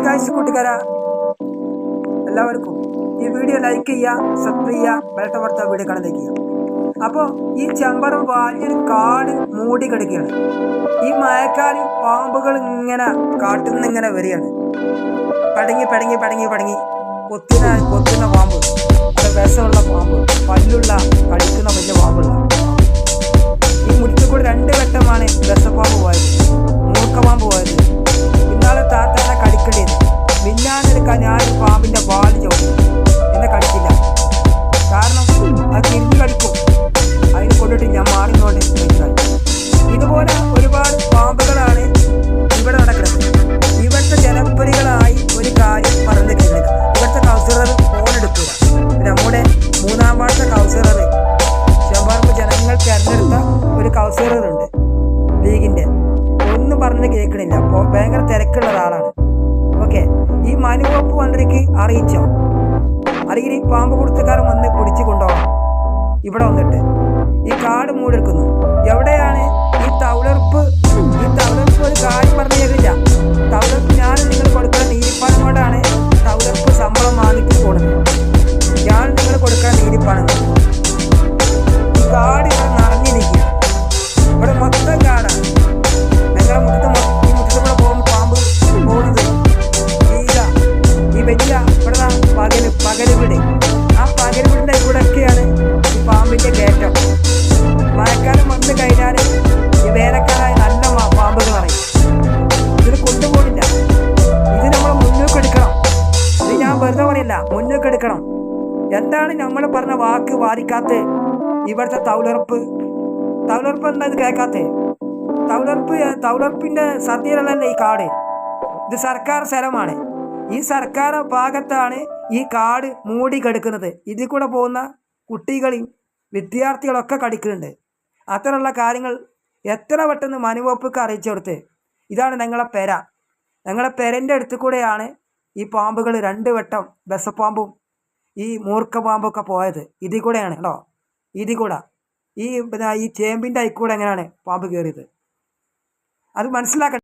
Hi guys കൂട്ടുകാരാ എല്ലാവർക്കും ഈ വീഡിയോ ലൈക്ക് ചെയ്യുക സബ്സ്ക്രൈബ് ചെയ്യുക വേട്ട വാർത്ത വീഡിയോ ചെയ്യുക അപ്പോൾ ഈ ചെമ്പറം വലിയൊരു കാട് മൂടി കിടക്കുകയാണ്. ഈ മഴക്കാലം പാമ്പുകൾ ഇങ്ങനെ കാട്ടിൽ നിന്ന് ഇങ്ങനെ വരികയാണ്. പടങ്ങി പടങ്ങി പടങ്ങി പടങ്ങി. കൊത്തുന്ന കൊത്തുന്ന പാമ്പ്. അത് വിഷമുള്ള പാമ്പ്. പല്ലുള്ള കഴിക്കുന്ന വലിയ പാമ്പുള്ള കൗൺസിലർ ചെമ്പാറമ്പ് ജനങ്ങൾ തിരഞ്ഞെടുത്ത ഒരു കൗസറുണ്ട് ലീഗിന്റെ. ഒന്നും പറഞ്ഞ് കേൾക്കണില്ല. അപ്പോൾ ഭയങ്കര തിരക്കുള്ള ഒരാളാണ്. ഓക്കെ. ഈ മനുവപ്പ് മന്ത്രിക്ക് അറിയിച്ചോ? അല്ലെങ്കിൽ ഈ പാമ്പ് കൊടുത്തക്കാരൻ വന്ന് പിടിച്ചു കൊണ്ടുപോകണം. ഇവിടെ വന്നിട്ട്. ഈ കാട് മൂടെടുക്കുന്നു എവിടെയാണ് ഞാൻ മുന്നോക്കെടുക്കണം എന്താണ് നമ്മൾ പറഞ്ഞ വാക്ക് വാദിക്കാത്ത? ഇവിടുത്തെ തൗലർപ്പ്. തൗലർപ്പ് എന്താ ഇത് കേൾക്കാത്തേ? തൗലുറപ്പ് തൗലുറപ്പിന്റെ സദ്യയിലല്ല ഈ കാട്. ഇത് സർക്കാർ സ്ഥലമാണ്. ഈ സർക്കാർ ഭാഗത്താണ് ഈ കാട് മൂടി കിടക്കുന്നത്. ഇതിൽ കൂടെ പോകുന്ന കുട്ടികളെയും വിദ്യാർത്ഥികളൊക്കെ കടിക്കുന്നുണ്ട്. അത്തരമുള്ള കാര്യങ്ങൾ എത്ര പെട്ടെന്ന് മനുവപ്പുക്ക് അറിയിച്ചു കൊടുത്ത്. ഇതാണ് ഞങ്ങളെ പെര. ഞങ്ങളെ പെരന്റെ അടുത്ത് കൂടെയാണ് ഈ പാമ്പുകൾ രണ്ട് വട്ടം ബസപ്പാമ്പും ഈ മൂർക്കപാമ്പൊക്കെ പാമ്പൊക്കെ പോയത്. ഇതിൽ കൂടെയാണ് കേട്ടോ ഇതിൽ കൂടെ. ഈ ഈ ചേമ്പിന്റെ അയക്കൂടെ എങ്ങനെയാണ് പാമ്പ് കയറിയത് അത് മനസ്സിലാക്കട്ടെ